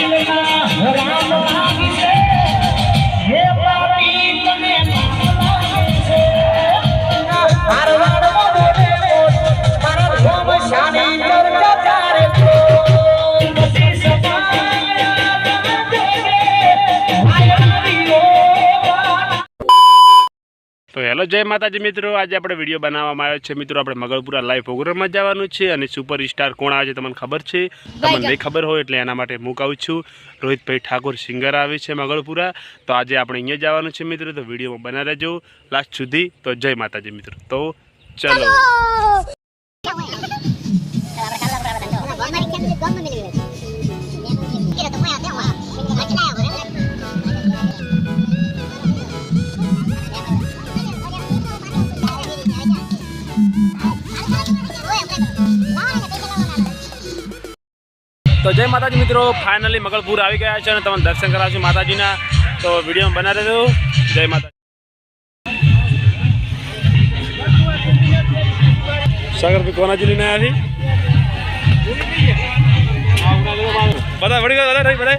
やった! Hello જય માતાજી મિત્રો. આજે આપણે વીડિયો બનાવવામાં આવ્યો છે. મિત્રો આપણે મગળપુરા લાઈવ પ્રોગ્રામમાં જવાનું છે અને સુપર સ્ટાર કોણ આવે છે તમને ખબર છે? તમને નહીં ખબર હોય એટલે એના માટે મૂકાવું છું રોહિતભાઈ ઠાકોર સિંગર આવે છે મગળપુરા. તો આજે આપણે અહીંયા જવાનું છે મિત્રો. તો વિડીયોમાં બના રહેજો. લાસ્ટ સુધી તો જય માતાજી મિત્રો. તો ચલો. તો જય માતાજી મિત્રો ફાઇનલી મગળપુર આવી ગયા છે અને તમને દર્શન કરાવશું માતાજીના. તો વીડિયો બના રહેજો. જય માતાજી. સાગર ભાઈ કોના લઈને આવ્યા છે? બધા વળી ગયા, બધા બધા?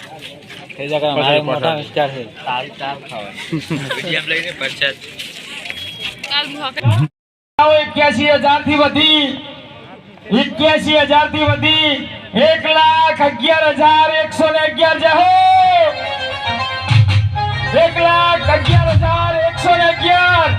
મોટા વિસ્તાર છે. એક્યાસી હજારથી વધી એક્યાસી હજારથી વધી એક લાખ અગિયાર હજાર એકસો ને અગિયાર જે હો! એક લાખ અગિયાર હજાર એકસો ને અગિયાર!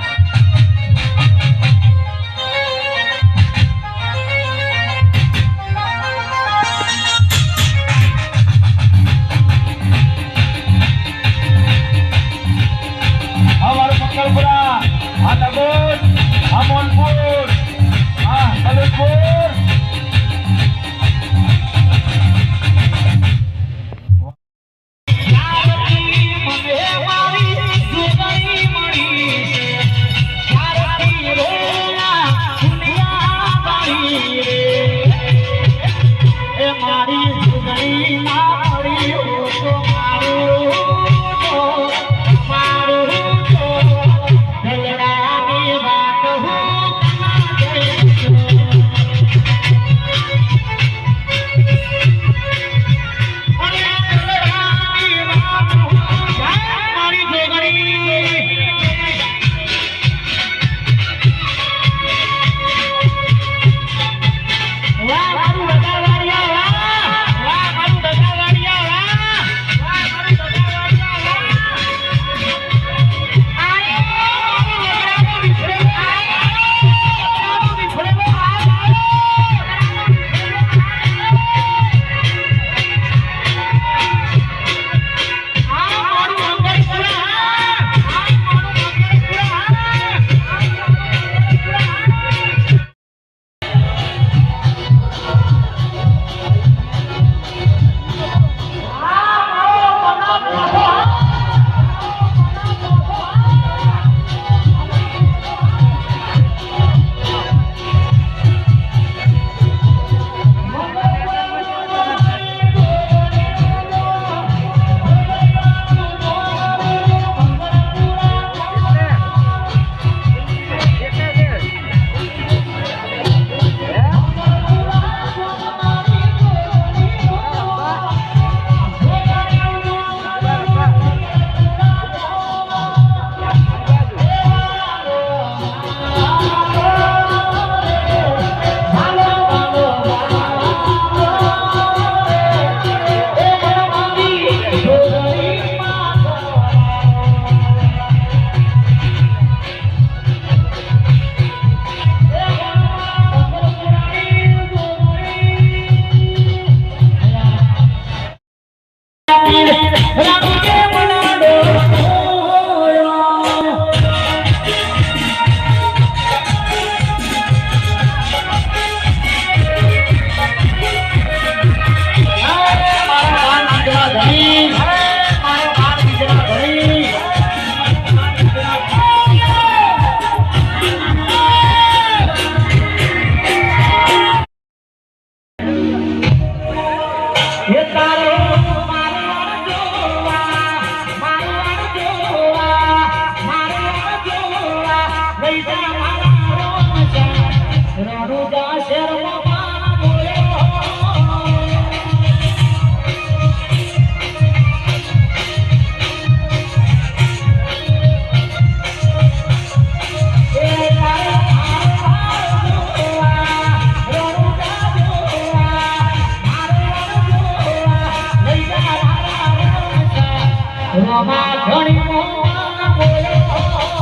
ઘણી મોવા બોલ્યો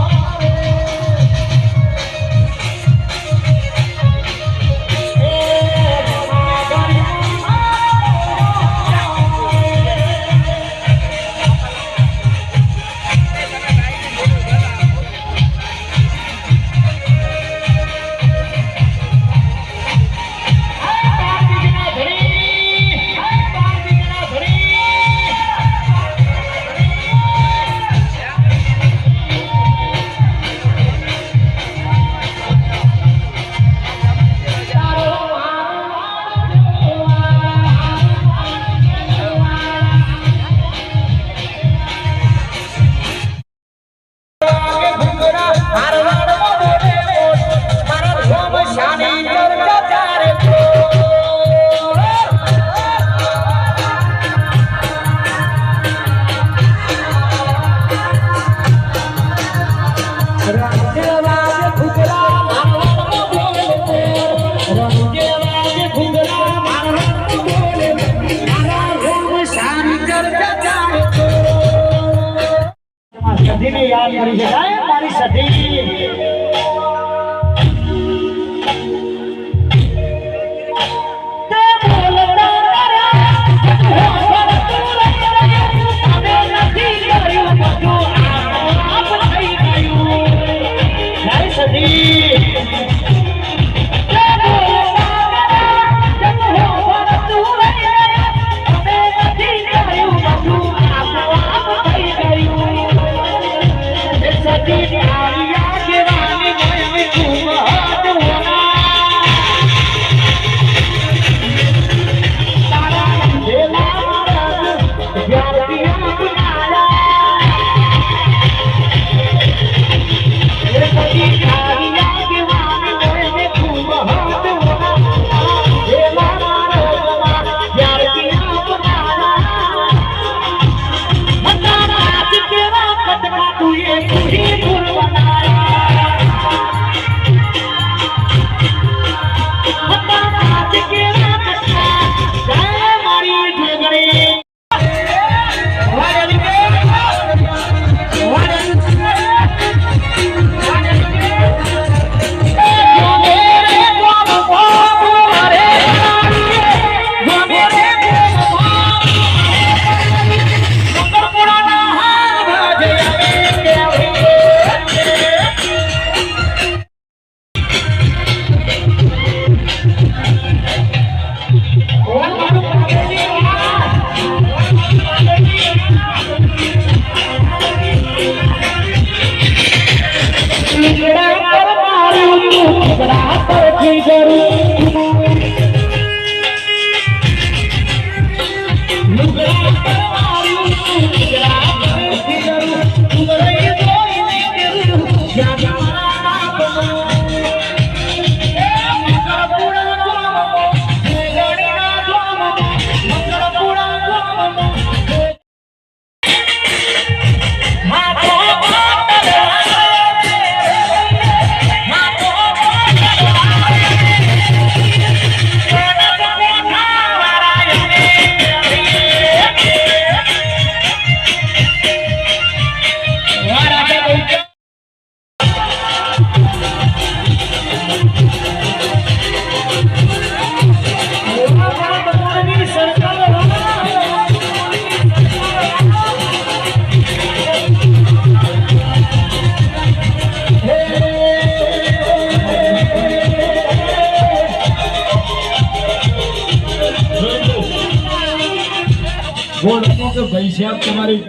યાદ કરી શકાય મારી સધી. સતી બોલતો કે ભાઈ સાહેબ તમારી